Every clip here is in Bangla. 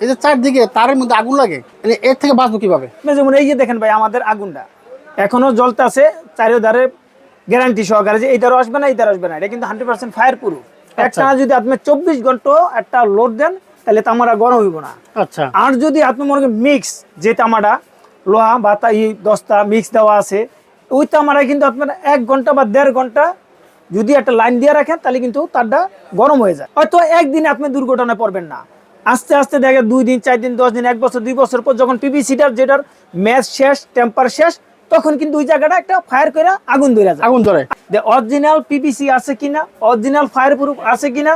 এই যে চারদিকে তারের মধ্যে আগুন লাগে মানে এর থেকে বাঁচবো কীভাবে? যেমন এই যে দেখেন ভাই আমাদের আগুনটা এখনও জ্বলতে আছে চারিধারে গ্যারান্টি সহকারে যে এইটারও আসবে না এইটার আসবে না এটা কিন্তু হান্ড্রেড পার্সেন্ট ফায়ার প্রুফ একটা যদি আপনি চব্বিশ ঘণ্টা একটা লোড দেন তাহলে তামাটা গরম হইব না। আচ্ছা। আর যদি আপনি মনে করেন মিক্স যে তামাটা লোহা বা তা ই দস্তা মিক্স দেওয়া আছে ওই তামাটা কিন্তু আপনার এক ঘণ্টা বা দেড় ঘণ্টা যদি একটা লাইন দিয়ে রাখেন তাহলে কিন্তু তারটা গরম হয়ে যায়। হয়তো একদিনে আপনি দুর্ঘটনায় পড়বেন না। আস্তে আস্তে দেখে দুই দিন চার দিন দশ দিন এক বছর দুই বছর পর যখন পিপিসিটার যেটার ম্যাচ শেষ টেম্পার শেষ তখন কিন্তু ওই জায়গাটা একটা ফায়ার করে আগুন ধরে যায়। আগুন ধরে। অরিজিনাল পিপিসি আছে কিনা অরিজিনাল ফায়ার প্রুফ আছে কিনা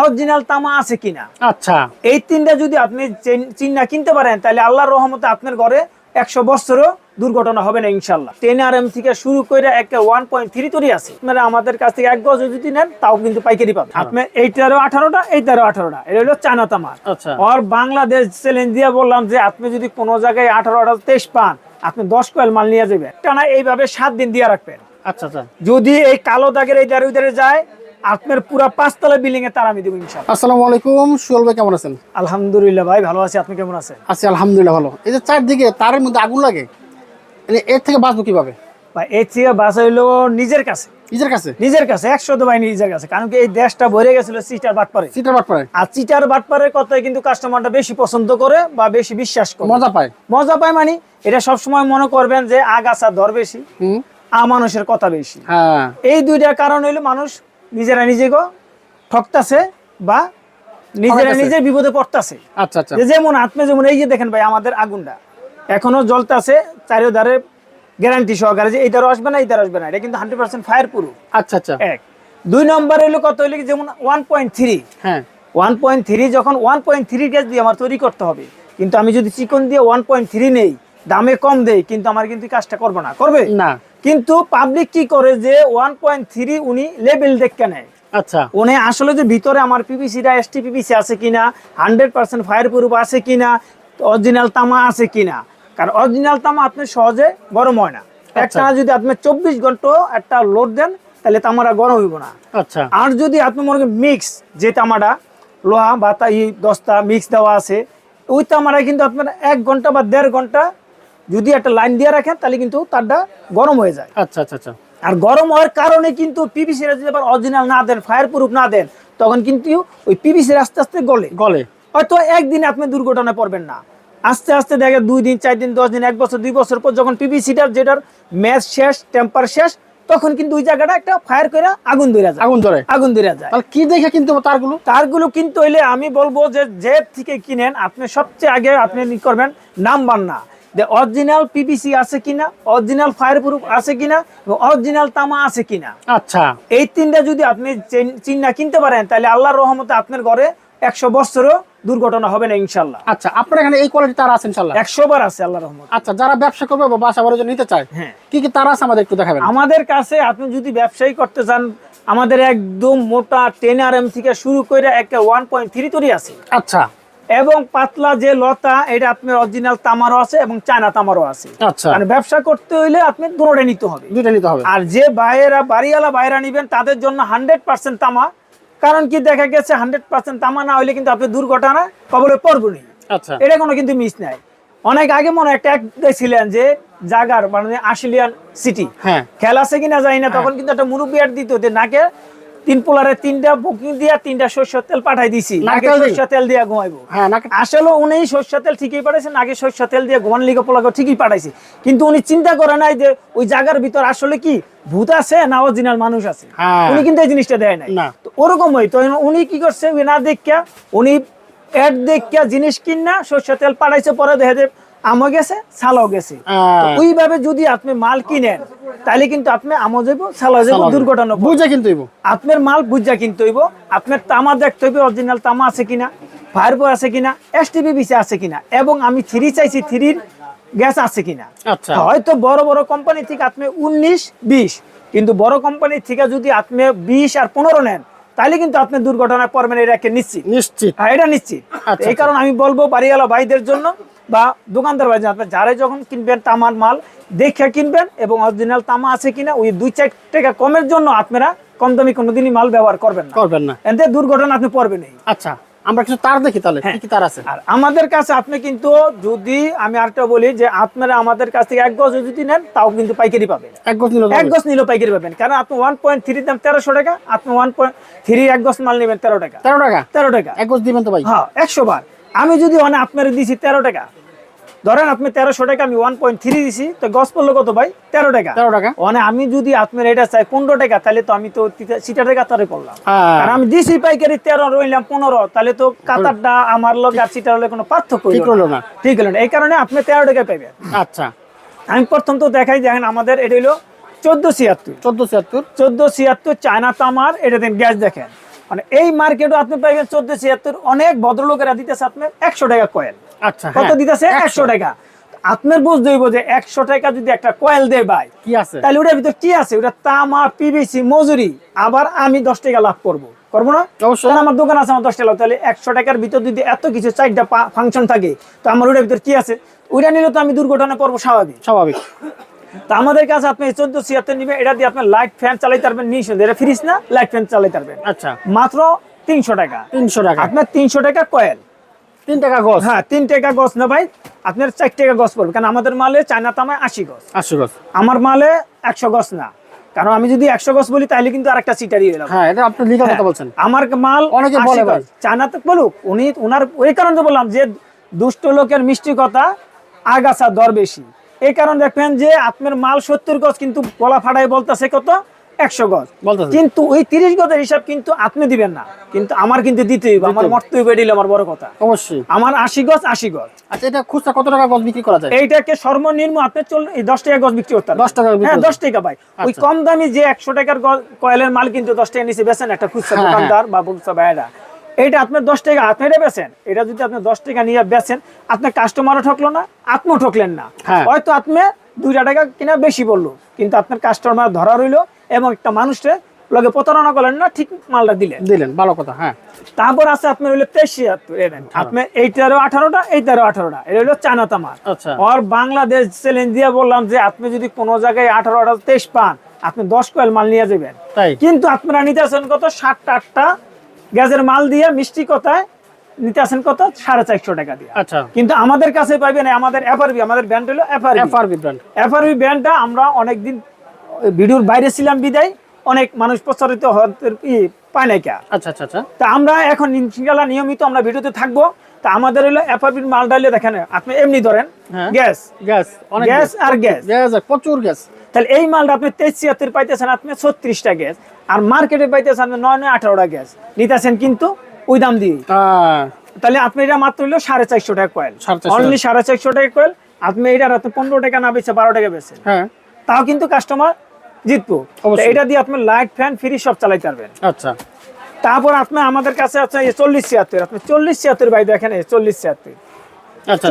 অরিজিনাল তামা আছে কিনা। আচ্ছা। এই তিনটা যদি আপনি চেন- চিন্না কিনতে পারেন তাহলে আল্লাহর রহমতে আপনার ঘরে একশো বছরও দুর্ঘটনা হবে না ইনশাল্লাহ টেন আর এম থেকে শুরু করে একটা ওয়ান পয়েন্ট থ্রি তৈরি আছে। আপনারা আমাদের কাছ থেকে এক গজ যদি নেন তাও কিন্তু পাইকারি পাবেন। আপনার এইটারও আঠারোটা এইটারও আঠারোটা। এটা হলো চায়না তামার আচ্ছা। আর বাংলাদেশ চ্যালেঞ্জ দিয়ে বললাম যে আপনি যদি কোনো জায়গায় আঠারো আঠারো তেইশ পান আপনি দশ কয়েল মাল নিয়ে যাবেন। টানা এইভাবে সাত দিন দিয়ে রাখবেন। আচ্ছা আচ্ছা। যদি এই কালো দাগের এই দাঁড়িয়ে দাঁড়িয়ে যায় আপনার পুরো পাঁচতলা বিল্ডিং এ তার আমি দেবো আসসালামু আলাইকুম সুয়েল ভাই কেমন আছেন? আলহামদুলিল্লাহ ভাই ভালো আছি। আপনি কেমন আছেন? আছি আলহামদুলিল্লাহ ভালো। এই যে চারদিকে তারের মধ্যে আগুন লাগে। মানে এর থেকে বাঁচবো কীভাবে? ভাই এর থেকে বাস হইল নিজের কাছে। নিজের কাছে? নিজের কাছে একশো ভাই নিজের কাছে। কারণ কি এই দেশটা ভরে গেছিল চিটার বাটপারে। সিটার বাট পায় আর বাটপারের কথাই কিন্তু কাস্টমারটা বেশি পছন্দ করে বা বেশি বিশ্বাস করে। মজা পায়? মজা পায় মানে এটা সবসময় মনে করবেন যে আগাছা দর বেশি হুম। আ মানুষের কথা বেশি। হ্যাঁ। এই দুইটা কারণ হইল মানুষ নিজেরা নিজেকে ঠকতাছে বা নিজেরা ঠকাইতাছে। নিজে বিপদে পড়তাছে। আচ্ছা আচ্ছা। যেমন আপনি যেমন এই যে দেখেন ভাই আমাদের আগুনটা। এখনও জ্বলতে আছে চারিধারে গ্যারান্টি সহকারে যে এইটারও আসবে না এইটার আসবে না। এটা কিন্তু হান্ড্রেড পার্সেন্ট ফায়ার প্রুফ আচ্ছা আচ্ছা। এক। দুই নম্বর হইল কত হইল কি যেমন ওয়ান পয়েন্ট থ্রি হ্যাঁ। ওয়ান পয়েন্ট থ্রি যখন ওয়ান পয়েন্ট থ্রি গ্যাস দিয়ে আমার তৈরি করতে হবে কিন্তু আমি যদি চিকন দিয়ে ওয়ান পয়েন্ট থ্রি নেই দামে কম দেই কিন্তু আমার কিন্তু কাজটা করবে না। করবে? না। কিন্তু পাবলিক কি করে যে ওয়ান পয়েন্ট থ্রি উনি লেভেল দেখে নেয়? আচ্ছা। উনি আসলে যে ভিতরে আমার পিপিসিটা এসটি পিপিসি আছে কিনা হান্ড্রেড পার্সেন্ট ফায়ার প্রুফ আছে কিনা অরিজিনাল তামা আছে কিনা কারণ অরিজিনাল তামা আপনি সহজে গরম হয় না। একটা যদি আপনি চব্বিশ ঘণ্টা একটা লোড দেন তাহলে তামাটা গরম হইব না। আচ্ছা। আর যদি আপনি মনে করেন মিক্স যে তামাটা লোহা বা তা ই দস্তা মিক্স দেওয়া আছে ওই তামাটা কিন্তু আপনার এক ঘণ্টা বা দেড় ঘণ্টা যদি একটা লাইন দিয়ে রাখেন তাহলে কিন্তু তারটা গরম হয়ে যায়। আচ্ছা আচ্ছা আচ্ছা। আর গরম হওয়ার কারণে কিন্তু পিভিসি যদি আবার অরিজিনাল না দেন ফায়ার প্রুফ না দেন তখন কিন্তু ওই পিভিসি আস্তে আস্তে গলে। গলে। হয়তো একদিনে আপনি দুর্ঘটনায় পড়বেন না। আস্তে আস্তে দেখে দুই দিন চার দিন দশ দিন এক বছর দুই বছর পর যখন পিভিসিটার যেটার ম্যাচ শেষ টেম্পার শেষ তখন কিন্তু ওই জায়গাটা একটা ফায়ার করে আগুন ধরে যায়। আগুন ধরে। আগুন ধরে যায়। তাহলে কি দেখে কিনতে তারগুলো? তারগুলো কিন্তু হইলে আমি বলব যে যে থেকে কিনেন আপনি সবচেয়ে আগে আপনি ই করবেন নাম্বার না। যে অরিজিনাল পিভিসি আছে কিনা অরিজিনাল ফায়ার প্রুফ আছে কিনা এবং অরিজিনাল তামা আছে কিনা। আচ্ছা। এই তিনটা যদি আপনি চেন- চিন্না কিনতে পারেন তাহলে আল্লাহর রহমতে আপনার ঘরে একশো বছরও দুর্ঘটনা হবে না ইনশাল্লাহ আচ্ছা আপনার এখানে এই কোয়ালিটি তার আছে ইনশাল্লাহ একশো বার আছে আল্লাহর রহমত। আচ্ছা যারা ব্যবসা করবে বা বাসা জন্য নিতে চায় হ্যাঁ। কি কি তার আছে আমাদের একটু দেখাবেন? আমাদের কাছে আপনি যদি ব্যবসায়ী করতে চান আমাদের একদম মোটা টেন আর এম থেকে শুরু করে একটা ওয়ান পয়েন্ট থ্রি তৈরি আছে। আচ্ছা। এবং পাতলা যে লতা এটা আপনার অরিজিনাল তামারও আছে এবং চায়না তামারও আছে। আচ্ছা। মানে ব্যবসা করতে হইলে আপনি দুটোটা নিতে হবে। দুইটা নিতে হবে। আর যে বাইরা বাড়িওয়ালা বাইরা নিবেন তাদের জন্য হান্ড্রেড পার্সেন্ট তামা কারণ কি দেখা গেছে হান্ড্রেড পার্সেন্ট তামা না হলে কিন্তু আপনি দুর্ঘটনা কবলে পড়বেনই। আচ্ছা। এটা কোনো কিন্তু মিস নাই। অনেক আগে মনে হয় একটা এক দেখছিলেন যে জাগার মানে আশিলিয়ান সিটি হ্যাঁ। খেলা আছে কিনা জানি না তখন কিন্তু একটা মুরব্বী আর দিত যে নাকে তিন পোলারে তিনটা বুকিং দিয়া তিনটা সরষের তেল পাঠাই দিছি। নাকে নারকেল তেল দিয়া? ঘুমাইবো। হ্যাঁ আসলে উনি সরষের তেল ঠিকই পাঠাইছেন আগে সরষের তেল দিয়ে ঘুমান লিগে পোলাকে ঠিকই পাঠাইছে। কিন্তু উনি চিন্তা করে নাই যে ওই জায়গার ভিতর আসলে কি ভূত আছে না অরিজিনাল মানুষ আছে? হ্যাঁ। উনি কিন্তু এই জিনিসটা দেয় নাই। তো ওরকমই তো উনি কি করছে উনি না দেখিয়া উনি অ্যাড দেখিয়া জিনিস কিনা সরষের তেল পাঠাইছে পরে দেখে যে আমও গেছে ছালাও গেছে। ওইভাবে যদি আপনি মাল কিনেন তাহলে কিন্তু আপনি আমও যাইব যাইব দুর্ঘটনা। বুঝে কিন্তু আপনার মাল বুঝা কিনতে হইব আপনার তামা দেখতে হইব অরিজিনাল তামা আছে কিনা আছে কিনা বিসি আছে কিনা এবং আমি থ্রি চাইছি থ্রির গ্যাস আছে কিনা। আচ্ছা। হয়তো বড় বড় কোম্পানি থেকে আপনি উনিশ বিশ কিন্তু বড় কোম্পানি থেকে যদি আপনি বিশ আর পনেরো নেন তাহলে কিন্তু আপনি দুর্ঘটনায় পড়বেন এটা একটা নিশ্চিত। নিশ্চিত। হ্যাঁ এটা নিশ্চিত। আচ্ছা, এই কারণে আমি বলব বাড়িওয়ালা ভাইদের জন্য বা দোকানদার ভাই আপনি যারা যখন কিনবেন তামার মাল দেখে কিনবেন এবং অরিজিনাল তামা আছে কিনা ওই দুই চার টাকা কমের জন্য আপনারা কম দামি কোনোদিনই মাল ব্যবহার করবেন না। করবেন না। এতে দুর্ঘটনা আপনি পড়বেন আচ্ছা আমরা কিছু তার দেখি তাহলে হ্যাঁ। কি কি তার আছে? আর আমাদের কাছে আপনি কিন্তু যদি আমি আরেকটা বলি যে আপনারা আমাদের কাছ থেকে এক গজ যদি নেন তাও কিন্তু পাইকারি পাবেন। এক গজ নিল এক গজ নিলেও পাইকারি পাবেন। কারণ আপনি ওয়ান পয়েন্ট থ্রি দাম তেরোশো টাকা আপনি ওয়ান পয়েন্ট থ্রি এক গজ মাল নেবেন তেরো টাকা। তেরো টাকা? তেরো টাকা। এক গজ দিবেন তো ভাই? হ্যাঁ একশো বার। আমি যদি মানে আপনার দিছি তেরো টাকা ধরেন আপনি তেরোশো টাকা আমি ওয়ান পয়েন্ট থ্রি দিছি তো গজ পড়ল কত ভাই? তেরো টাকা। তেরো টাকা। মানে আমি যদি আপনার এটা চাই পনেরো টাকা তাহলে তো আমি তো সিটার টাকা তারে করলাম হ্যাঁ। আর আমি দিছি পাইকারি তেরো রইলাম পনেরো তাহলে তো কাতারটা আমার লোক আর সিটার হলে কোনো পার্থক্য ঠিক হলো না। না। ঠিক হলো না। এই কারণে আপনি তেরো টাকা পাইবেন। আচ্ছা। আমি প্রথম তো দেখাই দেখেন আমাদের এটা হলো চোদ্দ ছিয়াত্তর। চোদ্দ ছিয়াত্তর। চোদ্দ ছিয়াত্তর চায়না তামার এটা দেন গ্যাস দেখেন। মানে এই মার্কেটও আপনি পাইবেন চোদ্দ ছিয়াত্তর। অনেক ভদ্রলোকেরা দিতেছে আপনার একশো টাকা কয়েল আচ্ছা কত হ্যাঁ। দিতেছে? একশো। টাকা। আপনার বুঝতে হইব যে একশো টাকা যদি একটা কয়েল দেয় ভাই কি আছে? তাহলে ওটার ভিতর কি আছে? ওটা তামা পিভিসি মজুরি। আবার আমি দশ টাকা লাভ করব। করব না? অবশ্যই। আমার দোকান আছে আমার দশ টাকা তাহলে একশো টাকার ভিতর যদি এত কিছু চারটা ফাংশন থাকে তো আমার ওটার ভিতর কি আছে? ওইটা নিলে তো আমি দুর্ঘটনা পড়ব স্বাভাবিক। স্বাভাবিক। তা আমাদের কাছে আপনি চোদ্দ ছিয়াত্তর নিবে এটা দিয়ে আপনি লাইট ফ্যান চালাইতে পারবেন নিশ্চয় এটা ফ্রিজ না? লাইট ফ্যান চালাইতে পারবেন। আচ্ছা। মাত্র তিনশো টাকা। তিনশো টাকা। আপনার তিনশো টাকা কয়েল তিন টাকা গছ? হ্যাঁ তিন টাকা গছ না ভাই আপনার চার টাকা গছ পড়বে। কারণ আমাদের মালে চায়না তামায় আশি গছ। আশি গজ আমার মালে একশো গছ না। কারণ আমি যদি একশো গছ বলি তাহলে কিন্তু আরেকটা সিটারি এলাম হ্যাঁ এটা আপনি লিখে কথা বলছেন। আমার মাল অনেকে 80 বলে গজ। ভাই। চায়নাতে বলুক উনি ওনার ওই কারণে তো বললাম যে দুষ্ট লোকের মিষ্টি কথা আগাছা দর বেশি। এই কারণে দেখবেন যে আপনার মাল সত্তর গজ কিন্তু গলা ফাটাই বলতেছে কত? একশো গজ। কিন্তু ওই তিরিশ গজের হিসাব কিন্তু আপনি দিবেন না। কিন্তু আমার কিন্তু দিতে হইব আমার মরতে হইবে হলো আমার বড় কথা। অবশ্যই। আমার আশি গজ আশি গজ। আচ্ছা এটা খুচরা কত টাকা গজ বিক্রি করা যায়? এইটাকে সর্বনিম্ন আপনি চল এই দশ টাকা গজ বিক্রি করতে দশ টাকা হ্যাঁ দশ টাকা ভাই। ওই আচ্ছা। কম দামি যে একশো টাকার কয়েলের মাল কিন্তু দশ টাকা নিচে বেছেন একটা খুচরা হ্যাঁ, দোকানদার বা খুচরা ভাইরা এইটা আপনার দশ টাকা আপনি এটা বেছেন এটা যদি আপনি দশ টাকা নিয়ে বেছেন আপনার কাস্টমারও ঠকলো না আপনিও ঠকলেন না। হ্যাঁ। হয়তো আপনি দুইটা টাকা কিনা বেশি বলল কিন্তু আপনার কাস্টমার ধরা রইল এবং একটা মানুষকে লগে প্রতারণা করলেন না ঠিক মালটা দিলেন। দিলেন ভালো কথা হ্যাঁ। তারপর আছে আপনার হইল তেইশ ছিয়াত্তর আপনার এইটারও আঠারোটা এইটারও আঠারোটা। এটা হলো চায়না তামার আচ্ছা। আর বাংলাদেশ চ্যালেঞ্জ দিয়ে বললাম যে আপনি যদি কোনো জায়গায় আঠারো আঠারো তেইশ পান আপনি দশ কয়েল মাল নিয়ে যাবেন। কিন্তু আপনারা নিতে আসেন কত? সাতটা আটটা গ্যাসের মাল দিয়ে মিষ্টি কথায় নিতে আসেন কত? সাড়ে চারশো টাকা দিয়ে। আচ্ছা। কিন্তু আমাদের কাছে পাইবেন আমাদের এফআরবি আমাদের ব্যান্ড হলো এফআরবি এফআরবি ব্র্যান্ড এফআরবি ব্যান্ডটা আমরা অনেকদিন ভিডিওর বাইরে ছিলাম বিদায় অনেক মানুষ প্রচারিত পায় কা। আচ্ছা আচ্ছা আচ্ছা। তা আমরা এখন ইনশাল্লাহ নিয়মিত আমরা ভিডিওতে থাকব। তা আমাদের হলো এফআরবির মাল ডালে দেখেন আপনি এমনি ধরেন হ্যাঁ। গ্যাস। গ্যাস অনেক গ্যাস আর গ্যাস। গ্যাস প্রচুর গ্যাস। তাহলে এই মালটা আপনি তেইশ ছিয়াত্তর পাইতেছেন আপনি ছত্রিশটা গ্যাস আর মার্কেটে পাইতেছেন আপনি নয় নয় আঠারোটা গ্যাস। নিতেছেন কিন্তু ওই দাম দিয়ে তাহলে আপনি এটা মাত্র হলো সাড়ে চারশো টাকা কয়েল অনলি সাড়ে চারশো টাকা কয়েল আপনি এটার আপনি পনেরো টাকা না বেছে বারো টাকা বেছে হ্যাঁ। তাও কিন্তু কাস্টমার জিতবো। এটা দিয়ে আপনি লাইট ফ্যান ফ্রি সব চালাইতে পারবেন। আচ্ছা। তারপর আপনি আমাদের কাছে আছে চল্লিশ ছিয়াত্তর। আপনি চল্লিশ ছিয়াত্তর ভাই দেখেন চল্লিশ ছিয়াত্তর।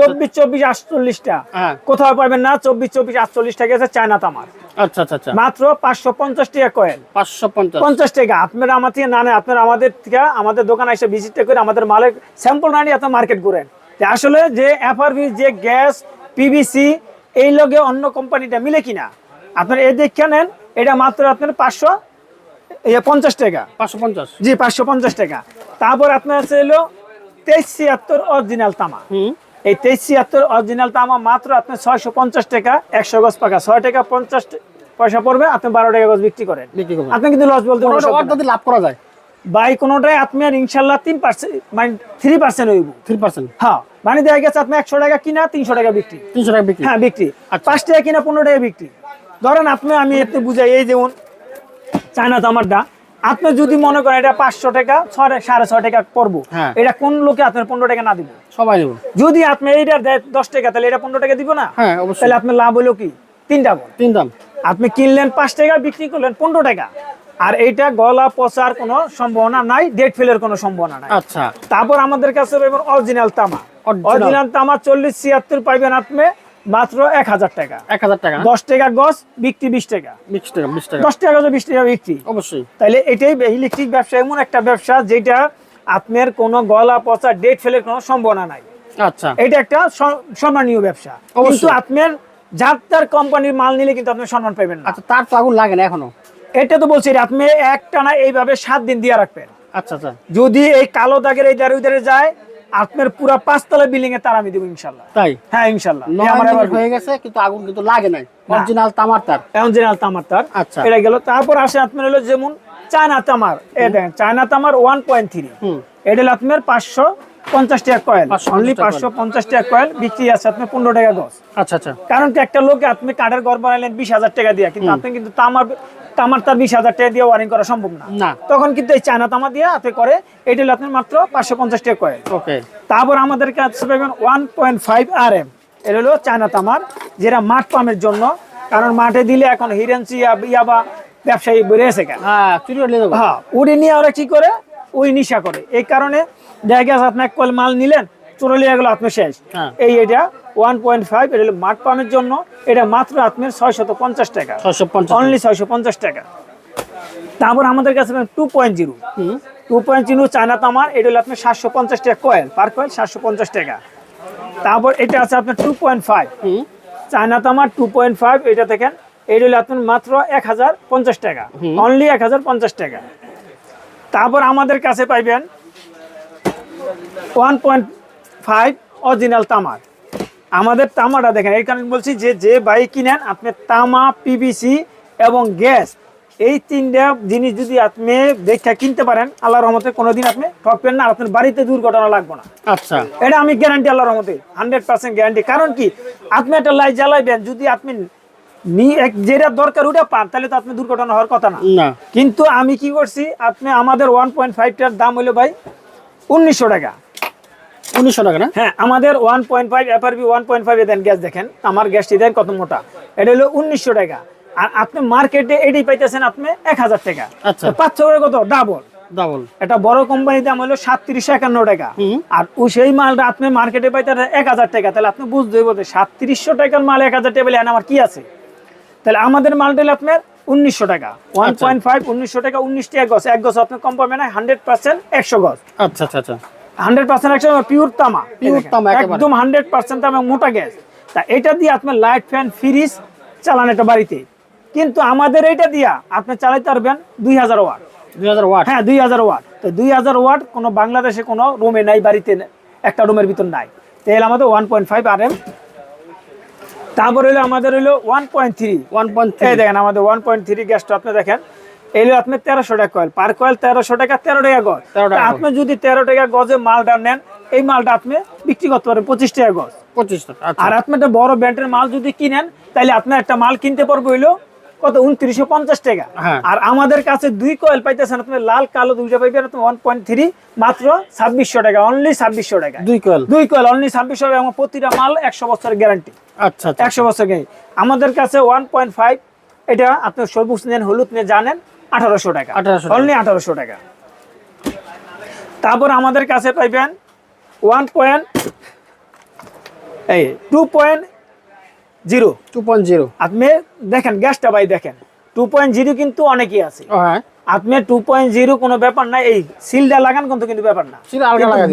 চব্বিশ চব্বিশ আটচল্লিশটা। হ্যাঁ। কোথাও পাবেন না চব্বিশ চব্বিশ আটচল্লিশ টাকা আছে চায়না তামার। আচ্ছা আচ্ছা আচ্ছা। মাত্র পাঁচশো পঞ্চাশ টাকা কয়েল পাঁচশো পঞ্চাশ। টাকা। আপনারা আমার থেকে না নেন আপনারা আমাদের থেকে আমাদের দোকানে এসে ভিজিট করে আমাদের মালের স্যাম্পল না নিয়ে আপনার মার্কেট করেন যে আসলে যে এফআরবি যে গ্যাস পিভিসি এই লগে অন্য কোম্পানিটা মিলে কিনা আপনার এই দেখে নেন এটা মাত্র আপনার পাঁচশো পঞ্চাশ টাকা। পাঁচশো পঞ্চাশ। জি পাঁচশো পঞ্চাশ টাকা। তারপর আপনার আছে হলো তেইশ ছিয়াত্তর অরিজিনাল তামা। এই তেইশ ছিয়াত্তর অরিজিনাল তামা মাত্র আপনার ছয়শো পঞ্চাশ টাকা একশো গজ পাকা। ছয় টাকা পঞ্চাশ পয়সা পড়বে আপনি বারো টাকা গজ বিক্রি করেন। বিক্রি করবেন। আপনি কিন্তু লস বলতে লাভ করা যায়? বাই কোনোটাই আপনি আর ইনশাল্লাহ তিন পার্সেন্ট মানে থ্রি পার্সেন্ট হইব। থ্রি পার্সেন্ট হ্যাঁ মানে দেখা গেছে আপনি একশো টাকা কিনা তিনশো টাকা বিক্রি। তিনশো টাকা বিক্রি? হ্যাঁ বিক্রি। আচ্ছা। পাঁচ টাকা কিনা পনেরো টাকা বিক্রি। ধরেন আপনি আমি একটু বুঝাই এই যেমন চায়না তামারটা আপনি যদি মনে করেন এটা পাঁচশো টাকা ছয় সাড়ে ছয় টাকা পড়ব হ্যাঁ। এটা কোন লোকে আপনার পনেরো টাকা না দিব? সবাই নেব যদি আপনি এইটা দশ টাকা তাহলে এটা পনেরো টাকা দিব না? হ্যাঁ তাহলে আপনার লাভ হলো কি? তিনটা গুণ তিন দাম। আপনি কিনলেন পাঁচ টাকা বিক্রি করলেন পনেরো টাকা। আর এইটা গলা পচার কোনো সম্ভাবনা নাই ডেট ফেলের কোনো সম্ভাবনা নাই। আচ্ছা। তারপর আমাদের কাছে অরিজিনাল তামা। অরিজিনাল তামা চল্লিশ ছিয়াত্তর পাইবেন আপনি। মাত্র এক হাজার টাকা। এক হাজার টাকা? দশ টাকা গছ বিক্রি বিশ টাকা। বিশ টাকা বিশ টাকা। দশ টাকা গজ বিশ টাকা বিক্রি। অবশ্যই। তাহলে এটাই ইলেকট্রিক ব্যবসা এমন একটা ব্যবসা যেটা আপনার কোনো গলা পচা ডেট ফেলের কোনো সম্ভাবনা নাই। আচ্ছা। এটা একটা সম্মানীয় ব্যবসা। অবশ্যই। কিন্তু আপনার যার তার কোম্পানির মাল নিলে কিন্তু আপনি সম্মান পাবেন না। আচ্ছা তার তো আগুন লাগে না এখনও? এটা তো বলছি আপনি একটা না এইভাবে সাত দিন দিয়ে রাখবেন। আচ্ছা আচ্ছা। যদি এই কালো দাগের এই দাঁড়িয়ে যায় আপনার পুরো পাঁচতলা বিল্ডিং এ তার আমি দেবো ইনশাল্লাহ তাই? হ্যাঁ ইনশাল্লাহ আমার হয়ে গেছে কিন্তু আগুন কিন্তু লাগে নাই। অরিজিনাল তামার তার। জেনারেল তামার তার। আচ্ছা। এটা গেল তারপর আসে আপনার হলো যেমন চায়না তামার। এ দেখেন চায়না তামার ওয়ান পয়েন্ট থ্রি এটা হলো আপনার পাঁচশো পঞ্চাশ টাকা কয়েল 550 অনলি পাঁচশো পঞ্চাশ টাকা কয়েল বিক্রি আছে আপনার পনেরো টাকা গজ। আচ্ছা আচ্ছা। কারণ একটা লোকে আপনি কাঠের ঘর বানাইলেন বিশ হাজার টাকা দিয়ে কিন্তু আপনি কিন্তু তামার তামার তার বিশ হাজার টাকা দিয়ে ওয়ারিং করা সম্ভব না। তখন কিন্তু এই চায়না তামা দিয়ে আপনি করে এটা হলো আপনার মাত্র পাঁচশো পঞ্চাশ টাকা কয়েল ওকে তারপর আমাদের কাছে পাবেন one point five R M এটা হলো চায়না তামার যেটা মাঠ পামের জন্য কারণ মাঠে দিলে এখন হিরেন্সি ইয়া বা ব্যবসায়ী বেড়ে এসে কেন? হ্যাঁ হ্যাঁ উড়ে নিয়ে ওরা কি করে? ওই নিশা করে। এই কারণে দেখা গেছে আপনি এক কয়েল মাল নিলেন চুরলিয়া গেল আপনি শেষ। হ্যাঁ। এই এটা ওয়ান পয়েন্ট ফাইভ এটা হলো মাঠ পামের জন্য। এটা মাত্র আপনার ছয়শত পঞ্চাশ টাকা। অনলি ছয়শো পঞ্চাশ টাকা। তারপর আমাদের কাছে two point zero two point zero China তামার এটা হলো আপনার সাতশো পঞ্চাশ টাকা কয়েল পার কয়েল সাতশো পঞ্চাশ টাকা। তারপর এটা আছে আপনার টু পয়েন্ট ফাইভ চায়না তামার টু পয়েন্ট ফাইভ এটা দেখেন এটা হলো আপনার মাত্র এক হাজার পঞ্চাশ টাকা। অনলি এক হাজার পঞ্চাশ টাকা। তারপর আমাদের কাছে পাইবেন ওয়ান পয়েন্ট ফাইভ অরিজিনাল তামার। আমাদের তামাটা দেখেন এই কারণে বলছি যে যে বাইক কিনেন আপনি তামা পিভিসি এবং গ্যাস এই তিনটা জিনিস যদি আপনি দেখে কিনতে পারেন আল্লাহর রহমতে কোনোদিন আপনি ঠকবেন না আপনার বাড়িতে দুর্ঘটনা লাগবে না। আচ্ছা। এটা আমি গ্যারান্টি আল্লাহর রহমতে হান্ড্রেড পার্সেন্ট গ্যারান্টি কারণ কি আপনি একটা লাইট জ্বালাইবেন যদি আপনি যেটা দরকার ওটা পান তাহলে তো আপনি দুর্ঘটনা হওয়ার কথা না। কিন্তু আমি কি করছি আপনি আমাদের ওয়ান পয়েন্ট ফাইভটার দাম হলো ভাই উনিশশো টাকা। উনিশশো টাকা না? হ্যাঁ আমাদের one point five FRB one point five then gas দেখেন। আমার গ্যাসটি দেন কত মোটা? এটা হলো উনিশশো টাকা। আর আপনি মার্কেটে এটাই পাইতেছেন আপনি এক হাজার টাকা। আচ্ছা। তো পাঁচশো করে কত? ডাবল ডাবল একটা বড় কোম্পানির দাম হলো সাতত্রিশশো একান্ন টাকা। আর সেই মালটা আপনি মার্কেটে পাইতে এক হাজার টাকা। তাহলে আপনি বুঝতে বলতে সাতত্রিশশো টাকার মাল এক হাজার টাকা বলে আমার কি আছে? তাহলে আমাদের মালটা হলো আপনার উনিশশো টাকা। ওয়ান। পয়েন্ট ফাইভ উনিশশো টাকা উনিশ টাকা গছ এক গছ আপনি কম পাবেন না হান্ড্রেড পার্সেন্ট একশো গছ আচ্ছা আচ্ছা আচ্ছা। হান্ড্রেড পার্সেন্ট একশো পিওর তামা। Pure তামা একদম হান্ড্রেড পার্সেন্ট তামা মোটা গ্যাস তা এটা দিয়ে আপনার লাইট ফ্যান ফ্রিজ চালান এটা বাড়িতে। কিন্তু আমাদের এটা দিয়া আপনি চালাইতে পারবেন দুই হাজার ওয়াট দুই হাজার ওয়াট হ্যাঁ দুই হাজার ওয়াট তো দুই হাজার ওয়াট কোনো বাংলাদেশে কোনো রুমে নাই বাড়িতে একটা রুমের ভিতর নাই। তাহলে আমাদের one point five R M তারপর হলো আমাদের হইল one point three one point এই দেখেন আমাদের ওয়ান পয়েন্ট থ্রি গ্যাসটা আপনি দেখেন। এই হলো আপনার তেরোশো টাকা কয়েল পার কয়েল তেরোশো টাকা তেরো টাকা গজ। 13 টাকা তা আপনি যদি তেরো টাকা গজে মালটা নেন এই মালটা আপনি বিক্রি করতে পারেন পঁচিশ টাকা গজ। পঁচিশ টাকা আচ্ছা। আর আপনি একটা বড় ব্র্যান্ডের মাল যদি কিনেন তাহলে আপনার একটা মাল কিনতে পারব হইল কত উনত্রিশশো পঞ্চাশ টাকা। হ্যাঁ। আর আমাদের কাছে দুই কয়েল পাইতেছেন আপনি লাল কালো দুইটা পাইবেন আপনি ওয়ান পয়েন্ট থ্রি মাত্র ছাব্বিশশো টাকা অনলি ছাব্বিশশো টাকা। দুই কয়েল? দুই কয়েল অনলি ছাব্বিশশো টাকা এবং প্রতিটা মাল একশো বছরের গ্যারান্টি আচ্ছা আচ্ছা। একশো বছর গ্যারান্টি আমাদের কাছে ওয়ান পয়েন্ট ফাইভ এটা আপনি সবুজ নেন হলুদ নেন জানেন আঠারোশো টাকা। 1800 অনলি আঠারোশো টাকা। তারপর আমাদের কাছে পাইবেন ওয়ান পয়েন্ট এই two point zero two point zero আপনি দেখেন গ্যাসটা ভাই দেখেন টু পয়েন্ট জিরো কিন্তু অনেকই আছে। হ্যাঁ। আপনি টু পয়েন্ট জিরো কোনো ব্যাপার না এই সিলটা লাগান কিন্তু কিন্তু ব্যাপার না।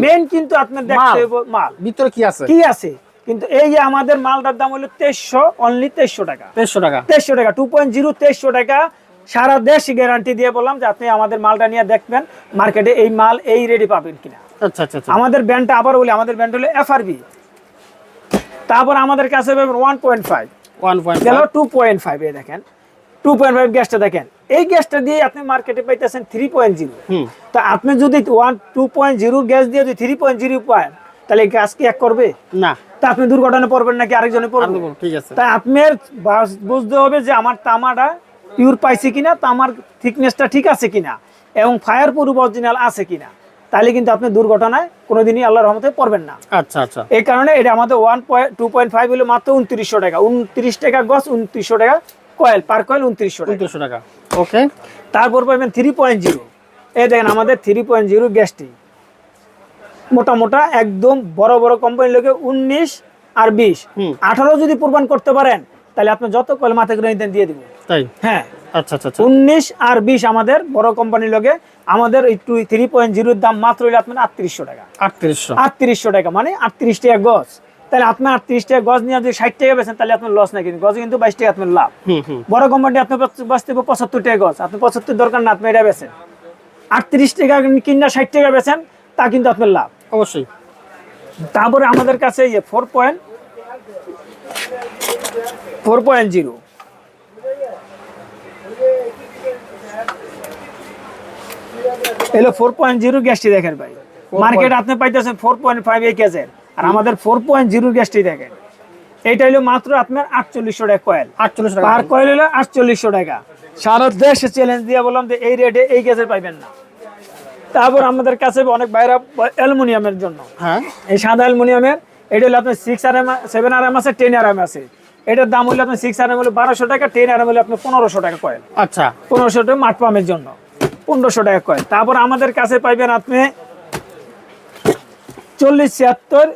মেন কিন্তু আপনার দেখতে মাল। ভিতরে কি আছে? কি আছে? কিন্তু এই যে আমাদের মালটার দাম হলো তেইশশো অনলি তেইশশো টাকা। তেইশশো টাকা। তেইশশো টাকা টু পয়েন্ট জিরো তেইশশো টাকা সারা দেশ গ্যারান্টি দিয়ে বললাম যে আপনি আমাদের মালটা নিয়ে দেখবেন মার্কেটে এই মাল এই রেডি পাবেন কিনা। আচ্ছা আচ্ছা আচ্ছা। আমাদের ব্যান্ডটা আবার বলি আমাদের ব্যান্ড হলো এফআরবি তারপর আমাদের কাছে one point five one point গেল টু পয়েন্ট ফাইভ এ দেখেন। টু পয়েন্ট ফাইভ গ্যাসটা দেখেন। এই গ্যাসটা দিয়ে আপনি মার্কেটে পাইতেছেন থ্রি পয়েন্ট জিরো তা আপনি যদি one two point zero gas দিয়ে যদি থ্রি পয়েন্ট জিরো পান তাহলে গ্যাস কি এক করবে? না। তা আপনি দুর্ঘটনা পড়বেন নাকি আরেকজনে আর পড়বে দেবো, ঠিক আছে। তাই আপনার বুঝতে হবে যে আমার তামাটা পিওর পাইছি কিনা তামার থিকনেসটা ঠিক আছে কিনা এবং ফায়ার প্রুফ অরিজিনাল আছে কিনা তাহলে কিন্তু আপনি দুর্ঘটনায় কোনোদিনই আল্লাহর রহমতে পড়বেন না। আচ্ছা আচ্ছা। এই কারণে এটা আমাদের one point two point five হলো মাত্র উনত্রিশশো টাকা। উনত্রিশ টাকা গছ উনত্রিশশো টাকা কয়েল পার কয়েল উনত্রিশশো টাকা। উনত্রিশশো টাকা। ওকে তারপর পাবেন থ্রি পয়েন্ট জিরো এই দেখেন আমাদের থ্রি পয়েন্ট জিরো গ্যাসটি। মোটা মোটা একদম বড় বড় কোম্পানির লোকে উনিশ আর বিশ। আঠারো যদি প্রমাণ করতে পারেন তাহলে আপনি যত কয়েল মাথা করে নিতেন দিয়ে দিব। তাই? হ্যাঁ। আচ্ছা আচ্ছা আচ্ছা। উনিশ আর বিশ আমাদের বড় কোম্পানির লোকে আমাদের এই টু থ্রি পয়েন্ট জিরোর দাম মাত্র হইলে আপনার আটত্রিশশো টাকা। আটত্রিশশো। আটত্রিশশো টাকা মানে আটত্রিশ টাকা গজ। তাহলে আপনি আটত্রিশ টাকা গজ নিয়ে যদি ষাট টাকা বেছেন তাহলে আপনার লস না কিন্তু। গজে কিন্তু বাইশ টাকা আপনার লাভ। বড় কোম্পানি আপনি বাঁচতে পঁচাত্তর টাকা গজ। আপনি পঁচাত্তর দরকার না আপনি এটা বেছেন আটত্রিশ টাকা কিনা ষাট টাকা বেচেন তা কিন্তু আপনার লাভ। অবশ্যই। তারপরে আমাদের কাছে four point four point zero. এলো ফোর পয়েন্ট জিরো গ্যাসটি দেখেন ভাই। মার্কেট আপনি পাইতেছেন ফোর পয়েন্ট ফাইভ এই গ্যাসের আর আমাদের ফোর পয়েন্ট জিরো গ্যাসটি দেখেন। এইটা হলো মাত্র আপনার আটচল্লিশশো টাকা কয়েল। আটচল্লিশ পার কয়েল হলো আটচল্লিশশো টাকা। সারা দেশে চ্যালেঞ্জ দিয়ে বললাম যে এই রেটে এই গ্যাসের পাইবেন না। তারপর আমাদের কাছে অনেক বাইরা অ্যালুমিনিয়ামের জন্য। হ্যাঁ। এই সাদা অ্যালুমিনিয়ামের এটা হলো আপনার six R M seven R M আছে টেন আর এম আছে। এটার দাম হলো আপনার সিক্স আর হলো বারোশো টাকা টেন আর হলো আপনার পনেরোশো টাকা কয়েল আচ্ছা। পনেরোশো টাকা মাঠ পাম্পের জন্য পনেরোশো টাকা কয়েল তারপর আমাদের কাছে পাইবেন আপনি চল্লিশ ছিয়াত্তর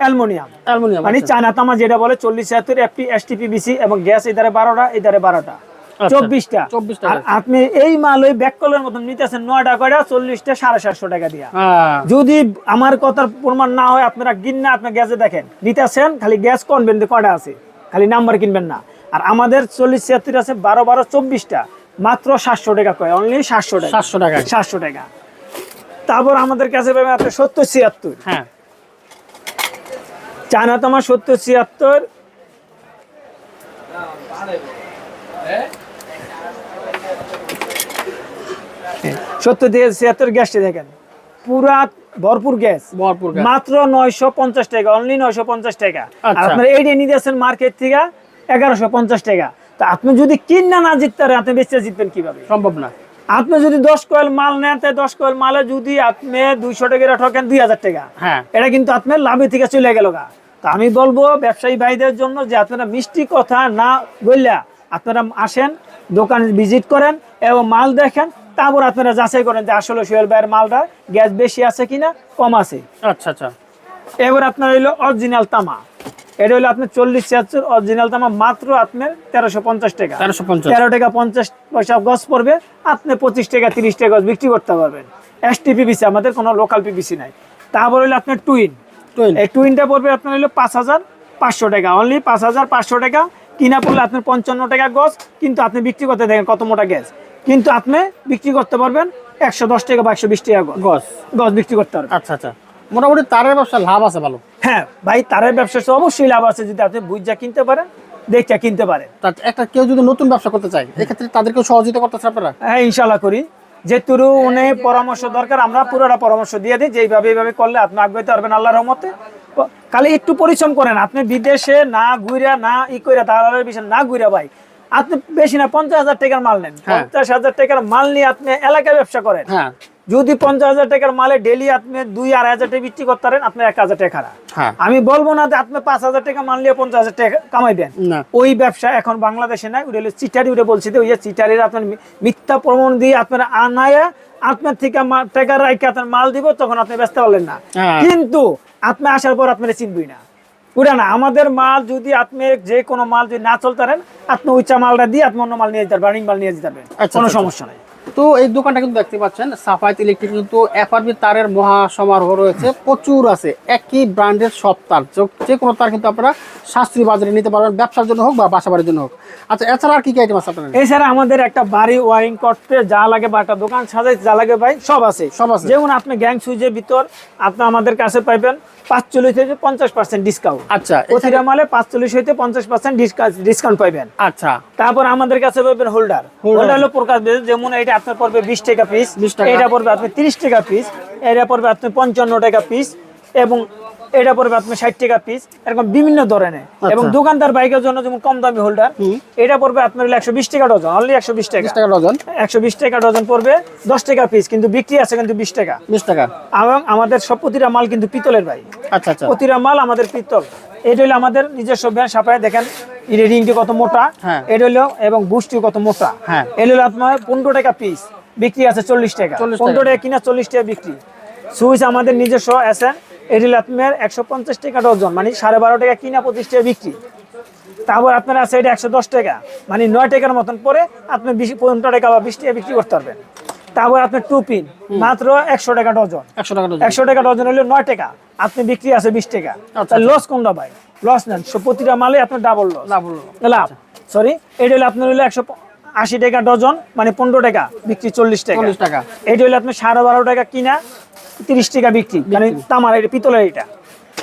অ্যালুমিনিয়াম। অ্যালুমিনিয়াম মানে চায়না তামা যেটা বলে চল্লিশ ছিয়াত্তর এফপি এসটিপিবিসি এবং গ্যাস এধারে বারোটা এধারে বারোটা। আচ্ছা, চব্বিশটা। আর আপনি এই মাল ওই ব্যাক কলের মতন নিতেছেন নয়টা কয়টা? চল্লিশটা সাড়ে সাতশো টাকা দিয়া। হ্যাঁ। যদি আমার কথার প্রমাণ না হয় আপনারা কিনে আপনার গ্যাসে দেখেন। নিতেছেন খালি গ্যাস কিনবেন কয়টা আছে? খালি নাম্বার কিনবেন না। আর আমাদের চল্লিশ ছিয়াত্তর আছে বারো বারো চব্বিশটা। মাত্র সাতশো টাকা কয়? অনলি সাতশো টাকা। সাতশো টাকা। সাতশো টাকা। তারপর আমাদের কাছে পাবেন আপনি সত্তর ছিয়াত্তর। হ্যাঁ। চায়না তোমার সত্তর ছিয়াত্তর। সত্তর থেকে ছিয়াত্তর গ্যাসটি দেখেন। পুরা ভরপুর গ্যাস। ভরপুর গ্যাস। মাত্র টাকা অনলি নয়শো পঞ্চাশ টাকা। আর। আপনার এইটা যাচ্ছেন মার্কেট থেকে এগারোশো পঞ্চাশ টাকা। তা আপনি যদি কিনা না জিততে পারেন আপনি বেঁচে জিতবেন কীভাবে? সম্ভব না। আপনি যদি দশ কয়েল মাল নেন তাই দশ কয়েল মালে যদি আপনি দুইশো টাকা ঠকেন দুই হাজার টাকা। হ্যাঁ। এটা কিন্তু আপনার লাভের থেকে চলে গেল গা। তা আমি বলব ব্যবসায়ী ভাইদের জন্য যে আপনারা মিষ্টি কথা না বললা আপনারা আসেন দোকানে ভিজিট করেন এবং মাল দেখেন তারপর আপনারা যাচাই করেন যে আসলে সোহেল ভাইয়ের মালটা গ্যাস বেশি আছে কিনা কম আছে। আচ্ছা আচ্ছা। এবার আপনার হইল অরিজিনাল তামা। এটা হলো আপনার চল্লিশ ছিয়াত্তর অরিজিনাল তামা মাত্র আপনার তেরোশো পঞ্চাশ টাকা। তেরোশো পঞ্চাশ। তেরো টাকা পঞ্চাশ পয়সা গজ পড়বে আপনি পঁচিশ টাকা তিরিশ টাকা গজ বিক্রি করতে পারবেন। এসটি পিবিসি আমাদের কোনো লোকাল পিবিসি নাই। তারপর হলো আপনার টুইন টুইন এই টুইনটা পড়বে আপনার হলো পাঁচ হাজার পাঁচশো টাকা। অনলি পাঁচ হাজার পাঁচশো টাকা। কিনা পড়লে আপনার পঞ্চান্ন টাকা গজ কিন্তু আপনি বিক্রি করতে দেখেন কত মোটা গ্যাস কিন্তু আপনি বিক্রি করতে পারবেন একশো দশ টাকা বা একশো বিশ টাকা গস গজ বিক্রি করতে পারবেন। আচ্ছা আচ্ছা। মোটামুটি তারের ব্যবসা লাভ আছে ভালো? হ্যাঁ ভাই তারের ব্যবসা তো অবশ্যই লাভ আছে যদি আপনি বুঝা কিনতে পারেন দেখে কিনতে পারেন। তা একটা কেউ যদি নতুন ব্যবসা করতে চায় এক্ষেত্রে তাদেরকে সহযোগিতা করতেছে আপনারা? হ্যাঁ ইনশাল্লাহ করি। যে যেহেতু উনি পরামর্শ দরকার আমরা পুরোটা পরামর্শ দিয়ে দিই যেইভাবে এইভাবে করলে আপনি আগাইতে পারবেন আল্লাহর রহমতে। খালি একটু পরিশ্রম করেন আপনি বিদেশে না ঘুরা না ই কইরা দালালের বিষয় না ঘুরা ভাই আপনি বেশি না পঞ্চাশ হাজার টাকার মাল নেন। হ্যাঁ। পঞ্চাশ হাজার টাকার মাল নিয়ে আপনি এলাকায় ব্যবসা করেন। হ্যাঁ। যদি পঞ্চাশ হাজার টাকার মালে ডেলি আপনি দুই আড়াই হাজার টাকা বিক্রি করতে পারেন আপনার এক হাজার টাকা হ্যাঁ। আমি বলব না যে আপনি পাঁচ হাজার টাকা মাল নিয়ে পঞ্চাশ হাজার টাকা কামাইবেন না। ওই ব্যবসা এখন বাংলাদেশে নাই ওটা হলো চিটারি ওটা বলছি যে ওই যে চিটারির আপনার মিথ্যা প্রমাণ দিয়ে আপনার আনায়া আপনার থেকে টাকা রাখে আপনার মাল দিব তখন আপনি ব্যস্ত পারলেন না। কিন্তু আপনি আসার পর আপনার চিনবই না। ওটা না। আমাদের মাল যদি আপনি যে কোনো মাল যদি না চলতে পারেন আপনি উচ্চা মালটা দিয়ে আপনি অন্য মাল নিয়ে যেতে পারবেন মাল নিয়ে যেতে পারবেন। আচ্ছা, কোনো আচ্ছা, সমস্যা নেই। তো এই দোকানটা কিন্তু দেখতে পাচ্ছেন সাফাইত ইলেকট্রিক কিন্তু এফআরবি তারের মহা সমারোহ রয়েছে প্রচুর আছে। একই ব্র্যান্ডের সব তার যে- কোনো তার কিন্তু আপনারা শাস্ত্রী বাজারে নিতে পারবেন ব্যবসার জন্য হোক বা বাসা বাড়ির জন্য হোক। আচ্ছা এছাড়া আর কি কি আইটেম আছে আপনার এছাড়া আমাদের একটা বাড়ি ওয়ারিং করতে যা লাগে বা একটা দোকান সাজাইতে যা লাগে ভাই সব আছে। সব আছে। যেমন আপনি গ্যাং সুইচের ভিতর আপনি আমাদের কাছে পাইবেন পাঁচচল্লিশ হইতে পঞ্চাশ পার্সেন্ট ডিসকাউন্ট আচ্ছা প্রতিটা মালে পাঁচচল্লিশ হইতে পঞ্চাশ পার্সেন্ট ডিসকাউন্ট পাইবেন। আচ্ছা। তারপর আমাদের কাছে পাবেন হোল্ডার হোল্ডার হলো প্রকাশ যেমন এটা আপনার পড়বে বিশ টাকা পিস এটা পড়বে আপনি তিরিশ টাকা পিস এটা পড়বে আপনি পঞ্চান্ন টাকা পিস এবং এটা পড়বে আপনি ষাট টাকা পিস এরকম বিভিন্ন ধরনের। এবং দোকানদার বাইকের জন্য যেমন কম দামি হোল্ডার এটা পড়বে আপনার একশো বিশ টাকা ডজন অনলি একশো বিশ টাকা। টাকা ডজন। একশো বিশ টাকা ডজন পড়বে দশ টাকা পিস কিন্তু বিক্রি আছে কিন্তু বিশ টাকা। বিশ টাকা। এবং আমাদের সব প্রতিটা মাল কিন্তু পিতলের ভাই। আচ্ছা আচ্ছা। প্রতিটা মাল আমাদের পিতল। এটা হলো আমাদের নিজস্ব ব্যান্ড সাপায় দেখেন রিংটি কত মোটা। হ্যাঁ। এটা হলো এবং বুস্টি কত মোটা। হ্যাঁ। এটা হলো আপনার পনেরো টাকা পিস বিক্রি আছে চল্লিশ টাকা। 40 টাকা। পনেরো টাকা কিনা চল্লিশ টাকা বিক্রি। সুইচ আমাদের নিজস্ব আছে এটা আপনার একশো পঞ্চাশ টাকা ডজন মানে সাড়ে বারো টাকা কিনা পঁচিশ টাকা বিক্রি। তারপর আপনার আছে এটা একশো দশ টাকা মানে নয় টাকার মতন পরে আপনি বিশ পনেরো টাকা বা বিশ টাকা বিক্রি করতে পারবেন। তারপর আপনার টু পিন মাত্র একশো টাকা ডজন। একশো টাকা একশো টাকা ডজন হলে নয় টাকা আপনি বিক্রি আছে বিশ টাকা। আচ্ছা, লস কোনটা ভাই? লস নেন প্রতিটা মালে আপনার ডাবল লস হলো। লাভ সরি এটা হলো আপনার হলো একশো আশি টাকা ডজন মানে পনেরো টাকা বিক্রি চল্লিশ টাকা। চল্লিশ টাকা। এটা হলে আপনি সাড়ে বারো টাকা কিনা তিরিশ টাকা বিক্রি মানে তামার এটা পিতলের এটা।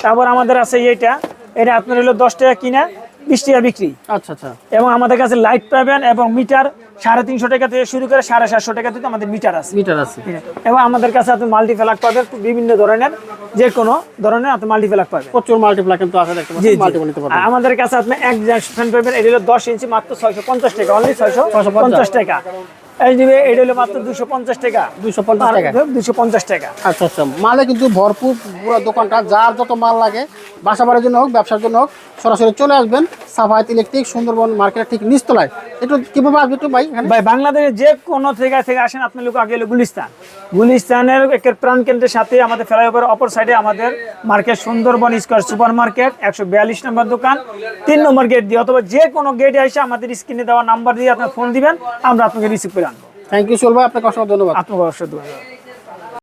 তারপর আমাদের আছে এটা এটা আপনার হলো দশ টাকা কিনা বিশ টাকা বিক্রি। আচ্ছা আচ্ছা। এবং আমাদের কাছে লাইট পাবেন এবং মিটার সাড়ে তিনশো টাকা থেকে শুরু করে সাড়ে সাতশো টাকা থেকে আমাদের মিটার আছে। মিটার আছে। এবং আমাদের কাছে আপনি মাল্টি ফ্ল্যাগ পাবেন বিভিন্ন ধরনের যে কোনো ধরনের আপনি মাল্টি ফ্ল্যাগ পাবেন প্রচুর মাল্টিপ্লাই কিন্তু আছে দেখতে পাচ্ছেন আমাদের কাছে আপনি এক ফ্যান পাবেন এটা হলো দশ ইঞ্চি মাত্র ছয়শো পঞ্চাশ টাকা অনলি ছয়শো পঞ্চাশ। টাকা। এই এটা হলো মাত্র দুশো পঞ্চাশ টাকা। দুইশো পঞ্চাশ টাকা। দুশো পঞ্চাশ টাকা। আচ্ছা আচ্ছা। মালে কিন্তু ভরপুর পুরো দোকানটা যার যত মাল লাগে বাসা বাড়ির জন্য হোক ব্যবসার জন্য হোক সরাসরি চলে আসবেন সাফায়াত ইলেকট্রিক সুন্দরবন মার্কেটের ঠিক নিচতলায়। একটু কীভাবে আসবে একটু ভাই বাংলাদেশের যে কোনো থেকে থেকে আসেন আপনি লোক আগে হলো গুলিস্তান। গুলিস্তানের একের প্রাণ কেন্দ্রের সাথে আমাদের ফ্লাইওভার অপর সাইডে আমাদের market Sundarban square super market একশো বিয়াল্লিশ নম্বর দোকান। তিন নম্বর গেট দিয়ে অথবা যে কোনো গেটে এসে আমাদের স্ক্রিনে দেওয়া নাম্বার দিয়ে আপনার ফোন দিবেন আমরা আপনাকে রিসিভ করে থ্যাংক ইউ সোল ভাই আপনাকে অসংখ্য ধন্যবাদ। আপনাকে অসংখ্য ধন্যবাদ।